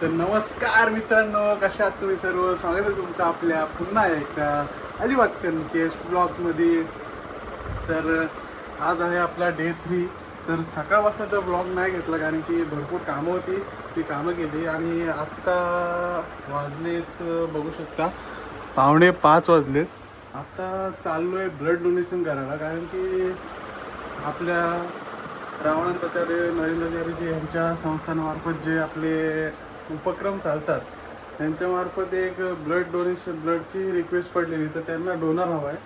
तर नमस्कार मित्रांनो कशा आहात तुम्ही सर्व? स्वागत आहे तुमचं आपल्या पुन्हा एकदा अलिबाग कनकेश ब्लॉगमध्ये. तर आज आहे आपला डे थ्री तर सकाळपासून तर ब्लॉग नाही घेतला कारण की भरपूर कामं होती. ती कामं केली आणि आत्ता वाजलेत बघू शकता. पावणे पाच वाजलेत. आत्ता चाललो आहे ब्लड डोनेशन करायला कारण की आपल्या रावणांताचार्य नरेंद्राचार्यजी यांच्या संस्थांमार्फत जे आपले उपक्रम चालतात त्यांच्यामार्फत एक ब्लड डोनेशन ब्लडची रिक्वेस्ट पडलेली तर त्यांना डोनर हवा आहे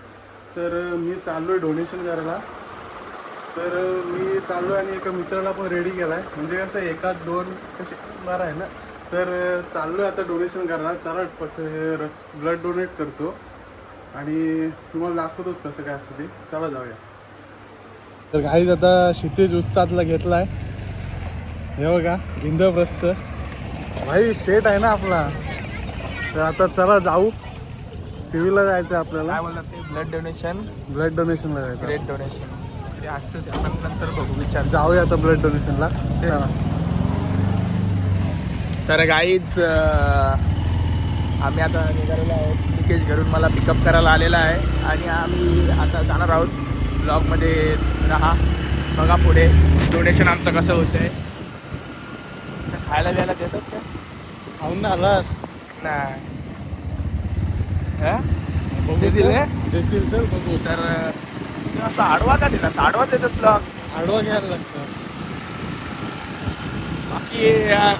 तर मी चाललो आहे डोनेशन करायला. तर मी चाललो आहे आणि एका मित्राला पण रेडी केला आहे म्हणजे कसं एकात दोन कसे बरं आहे ना? तर चाललो आहे आता डोनेशन करायला. चला पट ब्लड डोनेट करतो. आणि तुम्हाला दाखवतोच कसं काय असतं ते. चला जाऊया. तर काहीच आता क्षितिज उत्साहातला घेतला आहे हे बघा इंद्रप्रस्थ. भाई शेट आहे ना आपला. तर आता चला जाऊ. सिव्हिलला जायचं आपल्याला. काय बोलतात ते? ब्लड डोनेशन ब्लड डोनेशनला जायचं ग्रेट डोनेशन ते असतं ते. आपण नंतर बघू विचार. जाऊया आता ब्लड डोनेशनला चला. तर गाईच आम्ही आता निघालेलो आहोत. निकेश घरून मला पिकअप करायला आलेला आहे. आणि आम्ही आता जाणार आहोत. ब्लॉगमध्ये राहा. बघा पुढे. डोनेशन आमचं कसं होतं आहे खायला बियायला देतात का? खाऊन ना आलास. नाही. हा? ते दिले? देतील चल बघू. तर असं आडवा का दिला आडवा देतच ब्लॉग आडवा घ्यायला लागतं बाकी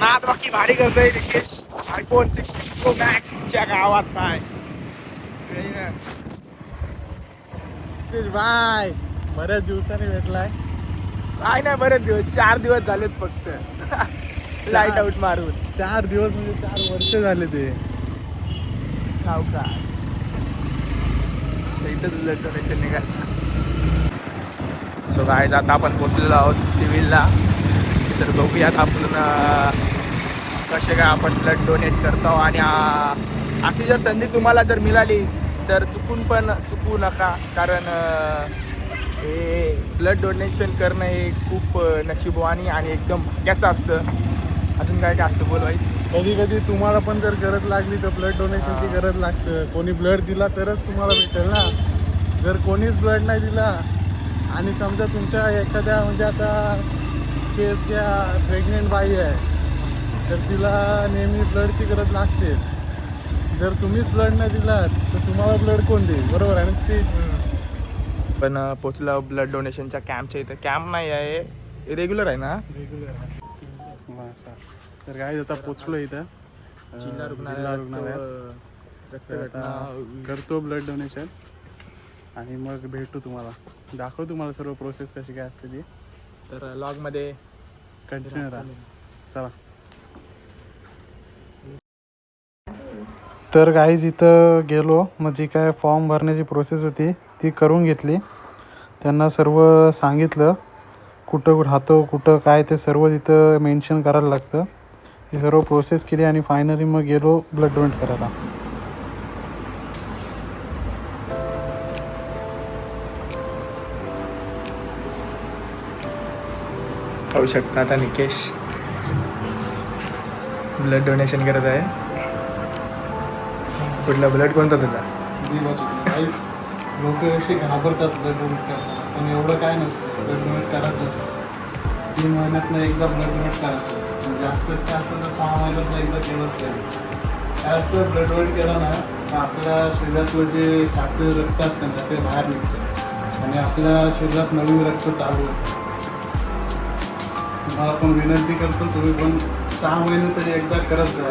नाद बाकी भारी करतोय निकेश आयफोन सिक्स्टी प्रो मॅक्सच्या गावात नाही. बाय. बऱ्याच दिवसांनी भेटलाय. काय नाही बरेच दिवस. चार दिवस झालेत फक्त. लाइट आउट मारून. चार दिवस म्हणजे चार वर्ष झाले ते. सावकाश इथं ब्लड डोनेशन निघाल. सो काय आता आपण पोचलेलो आहोत सिव्हिलला. तर बघूयात आपण कसे काय आपण ब्लड डोनेट करतो. आणि अशी जर संधी तुम्हाला जर मिळाली तर चुकून पण चुकू नका. कारण हे ब्लड डोनेशन करणं हे खूप नशिबवाणी आणि एकदम भाग्याचं असतं. अजून काय काय असतं बोलवायचं? कधी कधी तुम्हाला पण जर गरज लागली तर ब्लड डोनेशनची. गरज लागतं. कोणी ब्लड दिला तरच तुम्हाला भेटेल ना. जर कोणीच ब्लड नाही दिला आणि समजा तुमच्या एखाद्या म्हणजे आता केस घ्या प्रेग्नेंट बाई आहे तर तिला नेहमी ब्लडची गरज लागतेच जर तुम्हीच ब्लड नाही दिलात तर तुम्हाला ब्लड कोण देईल? बरोबर आहे ना ते पण पोचलो ब्लड डोनेशनच्या कॅम्पच्या इथं. कॅम्प नाही आहे रेग्युलर आहे ना? रेग्युलर तर काय आता पोचलो इथं. जिल्हा रुग्णालयात करतो ब्लड डोनेशन आणि मग भेटू तुम्हाला. दाखव तुम्हाला सर्व प्रोसेस कशी काय असते ती. तर लॉगमध्ये कंटिन्यू राहा. चला. तर काहीच इथं गेलो. मग जी काय फॉर्म भरण्याची प्रोसेस होती ती करून घेतली. त्यांना सर्व सांगितलं. कुठं राहतो कुठं काय ते सर्व तिथं मेन्शन करायला लागतं. ती सर्व प्रोसेस केली आणि फायनली मग गेलो ब्लड डोनेट करायला. पाहू शकता आता निकेश. ब्लड डोनेशन करत आहे. कुठला ब्लड कोणता तुझा लोक असे घाबरतात ब्लड डोनेट करायला. पण एवढं काय नसतं. ब्लड डोनेट करायचं असतं. तीन महिन्यातनं एकदा ब्लड डोनेट करायचं जास्तच काय असतं तर सहा महिन्यातनं एकदा केलंच पाहिजे. काय असतं ब्लड डोनेट केलं ना तर आपल्या शरीरातलं जे साखर रक्त असतं ना ते बाहेर निघतं. आणि आपल्या शरीरात नवीन रक्त चालू होतं. तुम्हाला पण विनंती करतो तुम्ही पण सहा महिने तरी एकदा करत जा.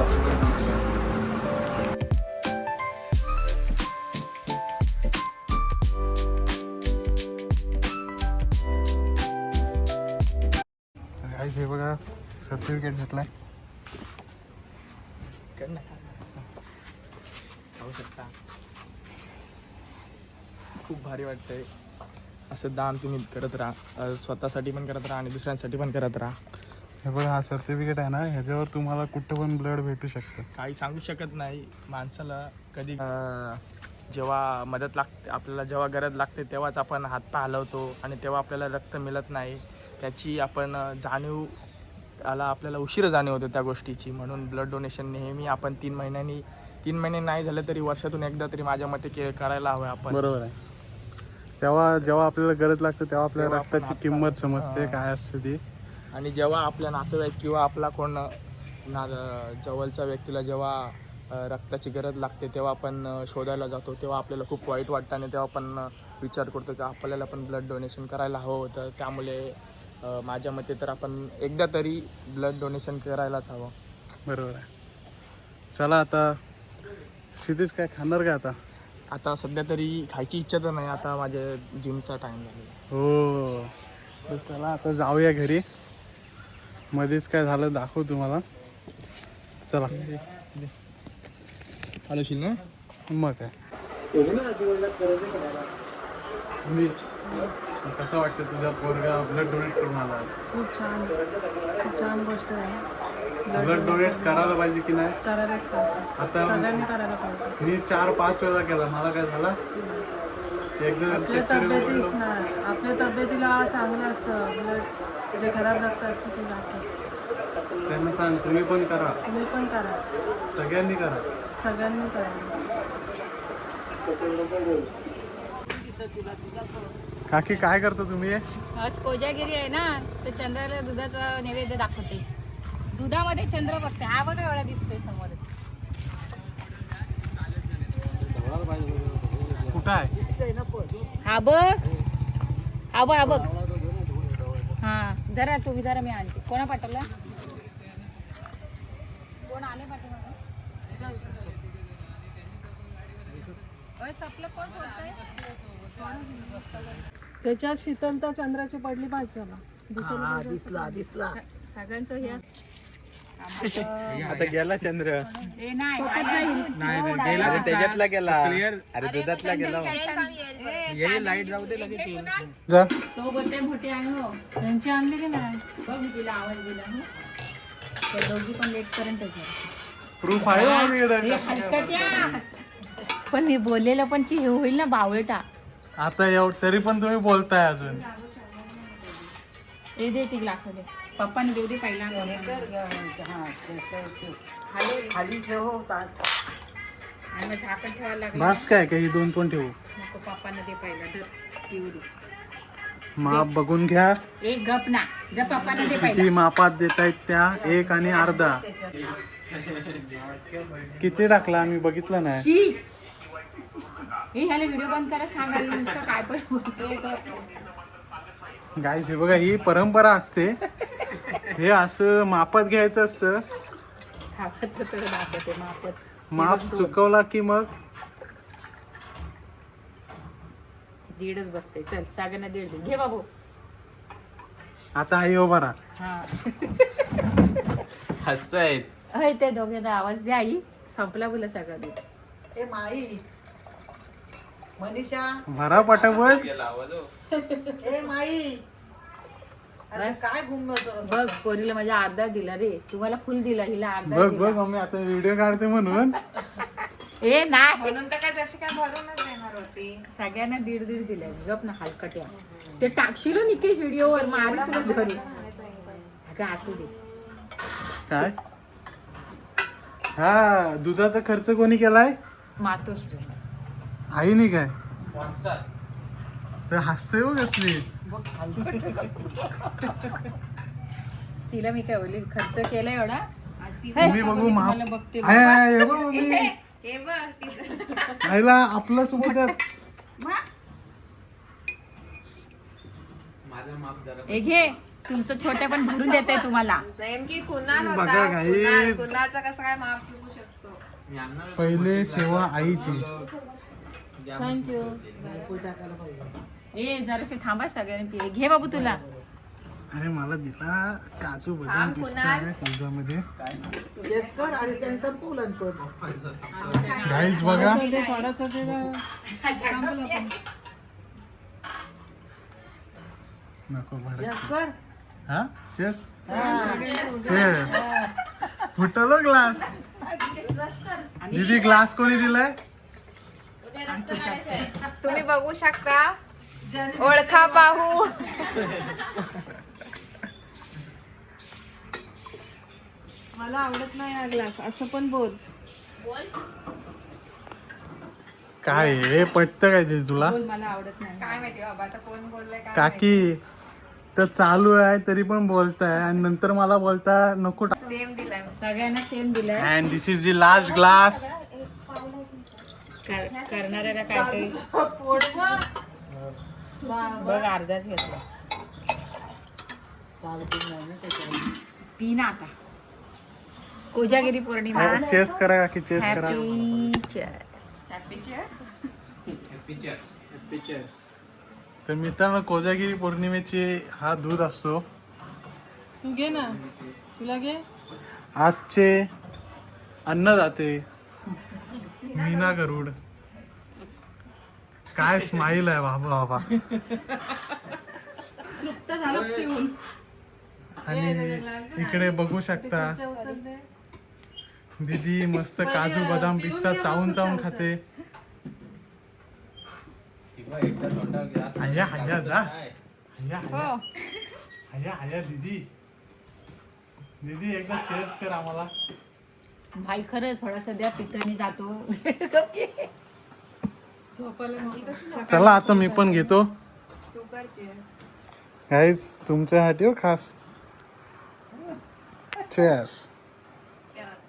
ना. पाहू शकता खूप भारी वाटतंय. असं दान तुम्ही करत राहा. स्वतःसाठी पण करत राहा आणि दुसऱ्यांसाठी पण करत राहा. हे बघा हा सर्टिफिकेट आहे ना ह्याच्यावर तुम्हाला कुठं पण ब्लड भेटू शकतं. काही सांगू शकत नाही. माणसाला कधी जेव्हा मदत लागते आपल्याला जेव्हा गरज लागते तेव्हाच आपण हातपाय हलवतो आणि तेव्हा आपल्याला रक्त मिळत नाही. त्याची आपण जाणीव त्याला आपल्याला उशीर जाणीव होते त्या गोष्टीची. म्हणून ब्लड डोनेशन नेहमी आपण तीन महिन्यांनी तीन महिने नाही झाले तरी वर्षातून एकदा तरी माझ्या मते के करायला हवं आपण. बरोबर आहे. तेव्हा जेव्हा आपल्याला गरज लागते तेव्हा आपल्याला तेव्हा आपण रक्ताची किंमत समजते हा. काय असते ती. आणि जेव्हा आपल्या नातेवाईक किंवा आपला कोण ना जवळच्या व्यक्तीला जेव्हा अ, रक्ताची गरज लागते तेव्हा आपण अ, शोधायला जातो तेव्हा आपल्याला खूप वाईट वाटतं आणि तेव्हा आपण अ, विचार करतो की आपल्याला पण ब्लड डोनेशन करायला हवं होतं. त्यामुळे माझ्या मते तर आपण एकदा तरी ब्लड डोनेशन करायलाच हवं. बरोबर आहे. चला आता क्षितिज काय खाणार का आता? आता सध्या तरी खायची इच्छा तर नाही आता माझ्या जिमचा टाईम झालेला हो. तर चला आता जाऊया घरी. मध्येच काय झालं दाखव तुम्हाला. चला. चालवशील ना मग काय. मीच कसं वाटतं तुझा पोरगा ब्लड डोनेट करून आला आज? खूप छान. खूप छान गोष्ट आहे. ब्लड डोनेट करायला पाहिजे की नाही? करायलाच पाहिजे. आता सगळ्यांनी करायला पाहिजे. मी चार पाच वेळा केला. मला काय झाला? एकदा आपल्या चेक करून तब्येतीस बोललो, ना आपल्या तब्येतीला चांगलं असतं. ब्लड जे खराब रक्त असतं ते जातं. त्यांना सांग तुम्ही पण करा. तुम्ही पण करा. सगळ्यांनी करा. सगळ्यांनी करा. काकी काय करता तुम्ही? आज कोजागिरी आहे ना तर चंद्राला दुधाचं नैवेद्य दाखवते. दुधामध्ये चंद्र बघते. हा बघा एवढा दिसतोय समोरच. कुठं आहे? हा बघ. हा बघ हा बघ. हा जरा तुम्ही जरा मी आणते. कोणा पाठवला? कोण आले पाठवलं सपलं कोण सोडतंय? त्याच्यात शीतलता चंद्राची पडली पाहिजे चला दिसेल सगळ्यांचं हे असतं. आता गेला चंद्र. ए, नाही त्याच्यातला गेला. अरे दुधातला गेला लाइट जाऊ दे जा. तो बोलते मोठी आहे हो. त्यांची आणली की नाही? बघ मी तिला आवाज दिला हो त्या दोघी पण लेट पर्यंत प्रूफ आहे हो माझ्याकडे. पण मी बोललेलं पण ची हे होईल ना बावळटा. आता एव तरी पण तुम्ही बोलताय अजून. हे दे ती ग्लास दे पप्पाने देऊ दे पहिला. आणि मग झाकण ठेवायला लागलं. बास काय काही दोन पण ठेवू. नको पप्पाने दे पहिला. तर पिऊ दे. माप बघून घ्या. एक गप ना. जर पप्पाने दे पहिला. किती मापात देत आहेत त्या? एक आणि अर्धा. किती टाकला? आम्ही बघितलं नाही. शी! हे ह्याला व्हिडिओ बंद करा नुसतं काय पण बोलतोय. तो. गाईस हे बघा ही परंपरा असते. हे असं मापात घ्यायचं असतं. खावाचं तर दाखवते मापच माप चुकवला की मग? दीडच बसते. चल सगळ्यांना दीड दे. घे बाबू. आता आई उभा राहा. हा. हसतायत अय ते दोघे आवाज द्या आई. संपला बोला सगळं. दूध ए माई. मनीषा. भरा पटापट. ए माई. अरे बस. काय घुमवतो बघ पोरीला माझ्या अर्धा दिला रे. तुम्हाला फुल दिला हिला अर्धा बघ दिला. बघ मम्मी आता व्हिडिओ काढते म्हणून. ए नाही. म्हणून तर काय जशी काय भरूनच देणार होती. सगळ्यांना दीड दीड दिले. गप ना हलकट्या ते टाकशील हो निकेश व्हिडिओवर? मारी तुला घरी. अगं असू दे. काय? हा दुधाचा खर्च कोणी केलाय? मातोश्री. आईने काय? तर हसते हो कसली तिला मी काय बोलली खर्च केला एवढा? तुम्ही बघू माप मला बघते आय, आय, आय, हे बघ मम्मी. हे बघ आईला आपलं सोबत हे घे. तुमचं छोटे पण भरून देत आहे तुम्हाला नेमकी कुणाल बघा होता. कसं काय चुकू शकतो? पहिले सेवा आईची. थँक्यू ए जरासे थांबा सगळ्यांनी घे बाबू तुला. अरे मला दिला काजू बदाम पिस्ता दुधामध्ये बघा. थोडासा नको भडक. येस कर हा. चेस चेस फुटलो ग्लास दीदी ग्लास कोणी दिलाय? तुम्ही बघू शकता. ओळखा पाहू मला आवडत नाही हा ग्लास असं पण बोल. काय हे? पटतं काय ते तुला? बोल मला आवडत नाही. काय माहिती बाबा आता कोण बोललंय काय काकी तर चालू आहे तरी पण बोलताय. आणि नंतर मला बोलता नको सेम दिलाय. सगळ्यांना सेम दिलंय. And this is the last glass करणाऱ्याला काहीतरी बघ अर्धाच घेतला. पी ना आता. कोजागिरी पौर्णिमा. चेस करा काकी चेस करा. तर मित्रांनो कोजागिरी पौर्णिमेची हा दूध असतो. तू घे ना. तुला घे. आजचे अन्नदाते मीना गरुड. काय स्माईल आहे बाबा बाबा. आणि इकडे बघू शकता. दीदी मस्त काजू बदाम पिस्ता चावून चावून खाते. हया हया जा. हया हया हो. हया हया दीदी. दीदी एकदा चेअर्स कर आम्हाला. भाई खरं थोडासा द्या पिकाने जातो. चला आता मी पण घेतो. गाईज तुमच्यासाठी हो खास. चेअर्स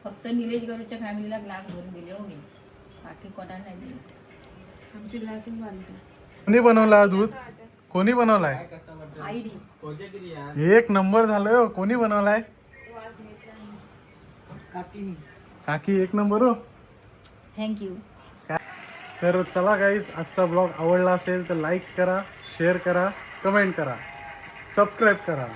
फक्त निलेश गरुच्या फॅमिलीला ग्लास भरून दिले हो मी. बाकी कोणाला नाही दिले. आमची बांधते. कोणी बनवला दूध? कोणी बनवलाय? एक नंबर झालोय हो. कोणी बनवलाय? काकी एक नंबर हो. थँक्यू तर चला गाईज आजचा ब्लॉग आवडला असेल तर लाईक करा शेअर करा कमेंट करा सबस्क्राईब करा.